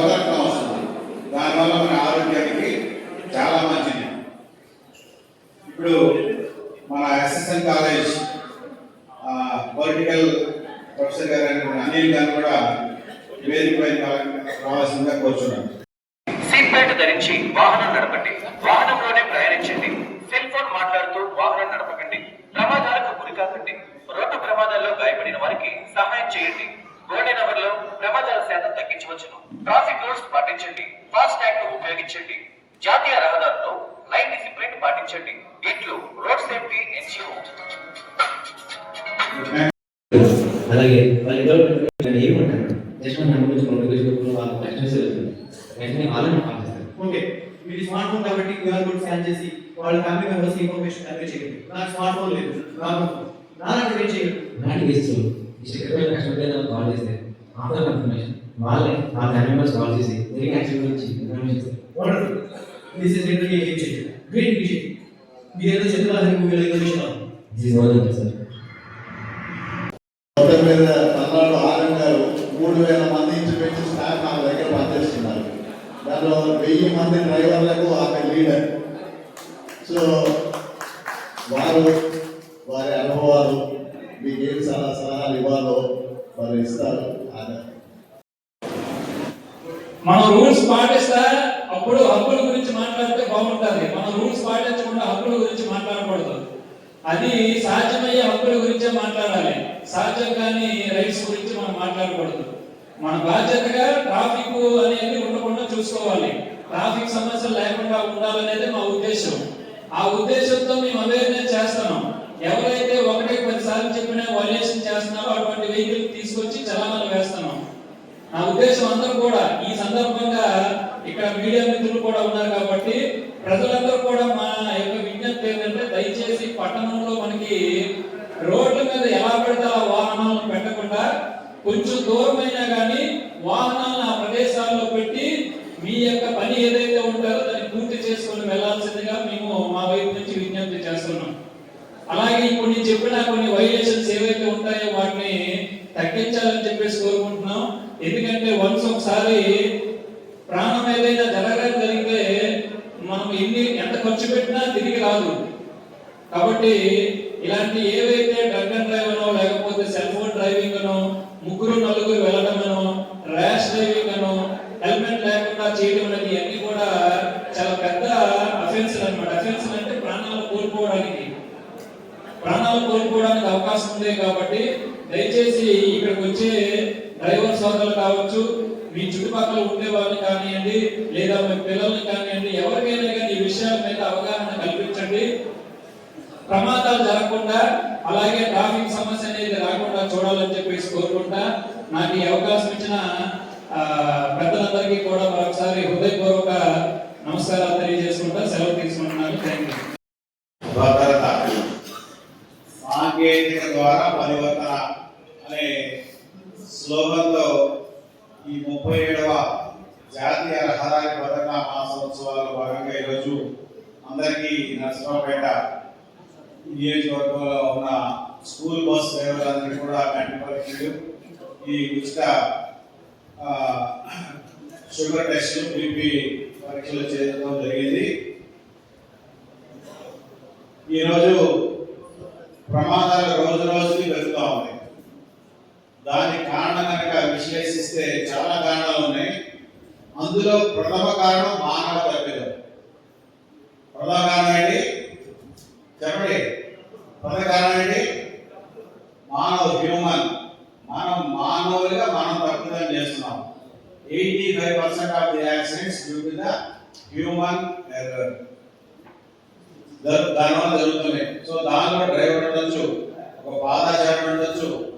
కొత్త వస్తుంది. దానివల్ల మన ఆరోగ్యానికి చాలా మంచిది. ఇప్పుడు మన ఎస్ఎస్ఎన్ కాలేజ్ పొలిటికల్ ప్రొఫెసర్ గారు అనిల్ గారు కూడా వేదికపై రావాల్సిందిగా కోరుచున్నాను. సీట్ బెల్ట్ ధరించి వాహనం నడపండి. వాహనంలోనే ప్రయాణించండి. సెల్ ఫోన్ మాట్లాడుతూ వాహనం నడపకండి. ప్రమాదాలకు గురి కాకండి. రోడ్డు ప్రమాదాల్లో గాయపడిన వారికి సహాయం చేయండి. గోల్డెన్ అవర్లో ప్రమాదాల శాతం తగ్గించవచ్చును. ట్రాఫిక్ రూల్స్ పాటించండి ఫాస్ట్ ట్యాగ్ ఉపయోగించండి జాతీయ రహదారుల్లో లైన్ డిసిప్లిన్ పాటించండి ఇట్లు రోడ్ సేఫ్టీ ఎన్జిఓ అలాగే వాళ్ళు ఏమంటారు? జస్ట్ మన గురించి చెప్పుకున్న వాళ్ళు వెంటనే వాళ్ళని ఓకే స్మార్ట్ ఫోన్ కాబట్టి క్యూఆర్ కోడ్ స్కాన్ చేసి వాళ్ళ ఫ్యామిలీ మెంబర్స్ ఇన్ఫర్మేషన్ కన్వే చేయండి. నాకు స్మార్ట్ ఫోన్ లేదు నాకు నాన్నకి ఏం చేయరు నాటి కేసులు ఇష్టమైన కష్టపడిన కాల్ చేస్తే ఆఫ్టర్ కన్ఫర్మేషన్ వాళ్ళే ఆ మెంబర్స్ కాల్ చేసి తిరిగి యాక్షన్ గురించి వండర్ఫుల్ దిస్ ఇస్ లిటరలీ ఏం చేయరు గ్రేట్ విషయం మీరు ఏదో చంద్రబాబు మూవీలో ఏదో విషయం దిస్ ఇస్ మోర్ సార్ మీద పల్నాడు ఆర్ఎం గారు మూడు వేల మంది ఇంచుమించు స్టాఫ్ నా దగ్గర పనిచేస్తున్నారు. దానిలో వెయ్యి మంది డ్రైవర్లకు ఆమె లీడర్ సో వారు వారి అనుభవాలు మీకు ఏం సలహా సలహాలు ఇవ్వాలో వారు ఇస్తారు. ఆమె మనం రూల్స్ పాటిస్తా అప్పుడు హక్కుల గురించి మాట్లాడితే బాగుంటుంది. మనం రూల్స్ పాటించకుండా హక్కుల గురించి మాట్లాడకూడదు. అది సాధ్యమయ్యే హక్కుల గురించే మాట్లాడాలి. సాధ్యం కాని రైట్స్ గురించి మనం మాట్లాడకూడదు. మన బాధ్యతగా ట్రాఫిక్ అనేది ఉండకుండా చూసుకోవాలి. ట్రాఫిక్ సమస్యలు లేకుండా ఉండాలనేది మా ఉద్దేశం. ఆ ఉద్దేశంతో మేము అవేర్నెస్ చేస్తున్నాం. ఎవరైతే ఒకటి పది సార్లు చెప్పినా వైలేషన్ చేస్తున్నారో అటువంటి వెహికల్ తీసుకొచ్చి చాలా నా ఉద్దేశం అందరూ కూడా ఈ సందర్భంగా ఇక్కడ మీడియా మిత్రులు కూడా ఉన్నారు కాబట్టి ప్రజలందరూ కూడా మా యొక్క విజ్ఞప్తి ఏంటంటే దయచేసి పట్టణంలో మనకి రోడ్ల మీద ఎలా పడితే వాహనాలను పెట్టకుండా కొంచెం దూరమైనా కానీ వాహనాలను ఆ ప్రదేశాల్లో పెట్టి మీ యొక్క పని ఏదైతే ఉంటారో దాన్ని పూర్తి చేసుకొని వెళ్ళాల్సిందిగా మేము మా వైపు నుంచి విజ్ఞప్తి చేస్తున్నాం. అలాగే ఇప్పుడు నేను చెప్పిన కొన్ని వైలేషన్స్ ఏవైతే ఉంటాయో వాటిని తగ్గించాలని చెప్పేసి కోరుకుంటున్నాం. ఎందుకంటే వన్స్ ఒకసారి ప్రాణం ఏదైనా జరగడం జరిగితే మనం ఎన్ని ఎంత ఖర్చు పెట్టినా తిరిగి రాదు. కాబట్టి ఇలాంటి ఏవైతే డ్రగ్ అండ్ డ్రైవ్ అనో లేకపోతే సెల్ ఫోన్ డ్రైవింగ్ అనో ముగ్గురు నలుగురు వెళ్ళడమనో ర్యాష్ డ్రైవింగ్ అనో హెల్మెట్ లేకుండా చేయడం అనేది ఇవన్నీ కూడా చాలా పెద్ద అఫెన్స్ అనమాట అఫెన్స్ అంటే ప్రాణాలు కోల్పోవడానికి. ప్రాణాలు కోల్పోవడానికి అవకాశం ఉంది కాబట్టి దయచేసి ఇక్కడికి వచ్చే డ్రైవర్ సోదరులు కావచ్చు మీ చుట్టుపక్కల ఉండే వాళ్ళని కానివ్వండి లేదా మీ పిల్లల్ని కానివ్వండి ఎవరికైనా కానీ ఈ విషయాల మీద అవగాహన కల్పించండి. ప్రమాదాలు జరగకుండా అలాగే ట్రాఫిక్ సమస్య అనేది రాకుండా చూడాలని చెప్పేసి కోరుకుంటా. నాకు ఈ అవకాశం ఇచ్చిన పెద్దలందరికీ కూడా మరొకసారి హృదయపూర్వక నమస్కారాలు తెలియజేసుకుంటా. సెలవు తీసుకుంటున్నాను. థ్యాంక్ యూ భద్రత. సాంకేతిక ద్వారా పరివర్తన. స్లోగన్తో ఈ ముప్పై ఏడవ జాతీయ రహదారి భద్రతా మాసోత్సవాల్లో భాగంగా ఈరోజు అందరికీ నరసింహపేట నియోజకవర్గంలో ఉన్న స్కూల్ బస్ డ్రైవర్లందరికీ కూడా కంటి పరీక్షలు ఈ ఉచిత షుగర్ టెస్ట్ బీపీ పరీక్షలు చేయడం జరిగింది. ఈరోజు ప్రమాదాలు రోజు రోజుకి పెరుగుతూ ఉన్నాయి దాని కారణం కనుక విశ్లేషిస్తే చాలా కారణాలు ఉన్నాయి. అందులో ప్రథమ కారణం మానవ తప్పిదం ప్రథమ కారణం ఏంటి? చెప్పండి ప్రథమ కారణం ఏంటి? మానవ హ్యూమన్ మనం మానవులుగా మనం తప్పిదం చేస్తున్నాం. Eighty five percent of the accidents due to the human error. దానివల్ల జరుగుతున్నాయి. సో దానిలో డ్రైవర్ ఉండొచ్చు ఒక పాదాచారం ఉండొచ్చు